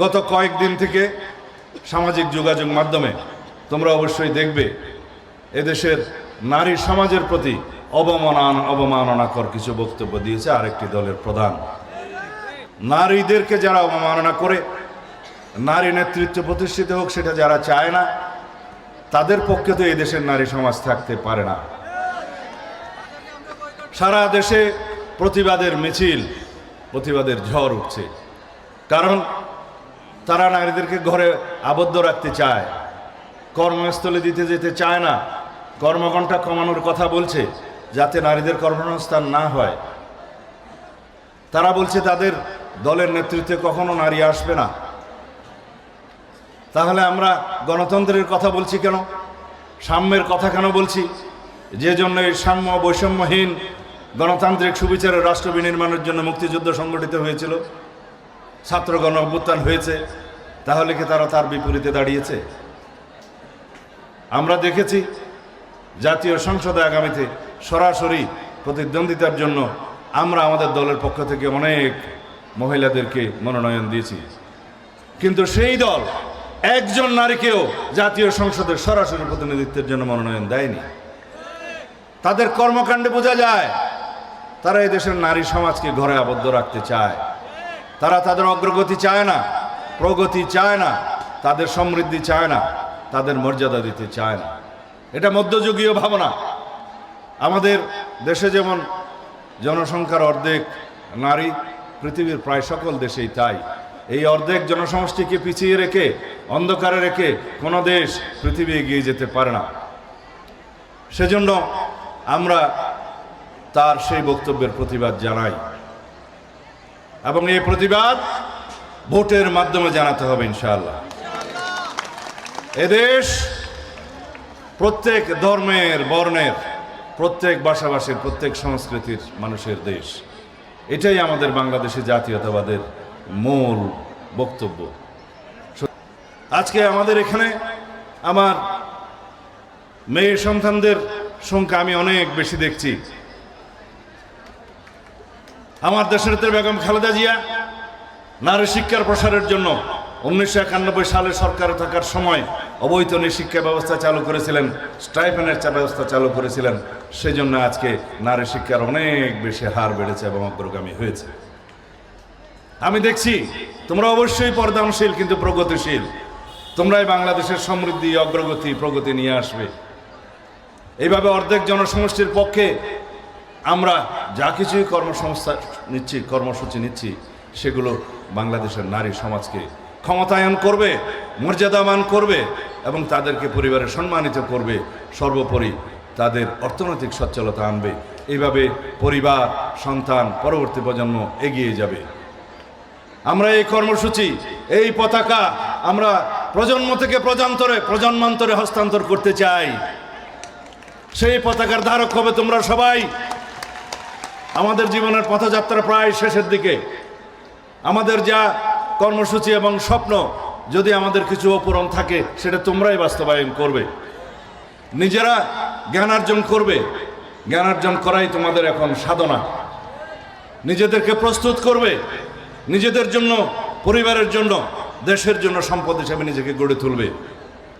গত কয়েকদিন থেকে সামাজিক যোগাযোগ মাধ্যমে তোমরা অবশ্যই দেখবে, এদেশের নারী সমাজের প্রতি অবমাননা, অবমাননাকর কিছু বক্তব্য দিয়েছে আরেকটি দলের প্রধান। নারীদেরকে যারা অবমাননা করে, নারী নেতৃত্ব প্রতিষ্ঠিত হোক, সেটা যারা চায় না, তাদের পক্ষে তো এই দেশের নারী সমাজ থাকতে পারে না। সারা দেশে প্রতিবাদের মিছিল, প্রতিবাদের ঝড় উঠছে। কারণ তারা নারীদেরকে ঘরে আবদ্ধ রাখতে চায়। কর্মস্থলে দিতে যেতে চায় না। কর্মঘণ্টা কমানোর কথা বলছে যাতে নারীদের কর্মসংস্থান না হয়। তারা বলছে, তাদের দলের নেতৃত্বে কখনো নারী আসবে না। তাহলে আমরা গণতন্ত্রের কথা বলছি কেন? সাম্যের কথা কেন বলছি? যে জন্য এই সাম্য বৈষম্যহীন গণতান্ত্রিক সুবিচারের রাষ্ট্র বিনির্মাণের জন্য মুক্তিযুদ্ধ সংগঠিত হয়েছিল। ছাত্র গণ অভ্যুত্থান হয়েছে, তাহলে কি তারা তার বিপরীতে দাঁড়িয়েছে? আমরা দেখেছি জাতীয় সংসদে আগামীতে সরাসরি প্রতিদ্বন্দ্বিতার জন্য আমরা আমাদের দলের পক্ষ থেকে অনেক মহিলাদেরকে মনোনয়ন দিয়েছি। কিন্তু সেই দল একজন নারীকেও জাতীয় সংসদের সরাসরি প্রতিনিধিত্বের জন্য মনোনয়ন দেয়নি। তাদের কর্মকাণ্ডে বোঝা যায়, তারা এই দেশের নারী সমাজকে ঘরে আবদ্ধ রাখতে চায়। তারা তাদের অগ্রগতি চায় না, প্রগতি চায় না, তাদের সমৃদ্ধি চায় না, তাদের মর্যাদা দিতে চায় না। এটা মধ্যযুগীয় ভাবনা। আমাদের দেশে যেমন জনসংখ্যার অর্ধেক নারী, পৃথিবীর প্রায় সকল দেশেই তাই। এই অর্ধেক জনসমষ্টিকে পিছিয়ে রেখে, অন্ধকারে রেখে কোনো দেশ পৃথিবী এগিয়ে যেতে পারে না। সেজন্য আমরা তার সেই বক্তব্যের প্রতিবাদ জানাই। এবং এই প্রতিবাদ ভোটের মাধ্যমে জানাতে হবে ইনশাআল্লাহ। এদেশ প্রত্যেক ধর্মের, বর্ণের, প্রত্যেক ভাষাভাষীর, প্রত্যেক সংস্কৃতির মানুষের দেশ। এটাই আমাদের বাংলাদেশে জাতীয়তাবাদের মূল বক্তব্য। আজকে আমাদের এখানে আমার মেয়ে সন্তানদের সংখ্যা আমি অনেক বেশি দেখছি। আমার দেশের তো বেগম খালেদা জিয়া, নারী শিক্ষার প্রসারের জন্য উনিশশো একানব্বই সালে সরকারে থাকার সময় অবৈতনী শিক্ষা ব্যবস্থা চালু করেছিলেন, স্টাইপেনের চা ব্যবস্থা চালু করেছিলেন। সেজন্য আজকে নারী শিক্ষার অনেক বেশি হার বেড়েছে এবং অগ্রগামী হয়েছে। আমি দেখছি, তোমরা অবশ্যই পর্দানশীল কিন্তু প্রগতিশীল। তোমরাই বাংলাদেশের সমৃদ্ধি, অগ্রগতি, প্রগতি নিয়ে আসবে। এইভাবে অর্ধেক জনসমষ্টির পক্ষে আমরা যা কিছুই কর্মসংস্থা নিচ্ছি, কর্মসূচি নিচ্ছি, সেগুলো বাংলাদেশের নারী সমাজকে ক্ষমতায়ন করবে, মর্যাদাবান করবে এবং তাদেরকে পরিবারে সম্মানিত করবে। সর্বোপরি তাদের অর্থনৈতিক সচ্ছলতা আনবে। এইভাবে পরিবার, সন্তান পরবর্তী প্রজন্ম এগিয়ে যাবে। আমরা এই কর্মসূচি, এই পতাকা আমরা প্রজন্ম থেকে প্রজন্মরে, প্রজন্মান্তরে হস্তান্তর করতে চাই। সেই পতাকার ধারক হবে তোমরা সবাই। আমাদের জীবনের পথযাত্রা প্রায় শেষের দিকে। আমাদের যা কর্মসূচি এবং স্বপ্ন, যদি আমাদের কিছু অপূরণ থাকে, সেটা তোমরাই বাস্তবায়ন করবে। নিজেরা জ্ঞানার্জন করবে। জ্ঞানার্জন করাই তোমাদের এখন সাধনা। নিজেদেরকে প্রস্তুত করবে। নিজেদের জন্য, পরিবারের জন্য, দেশের জন্য সম্পদ হিসাবে নিজেকে গড়ে তুলবে।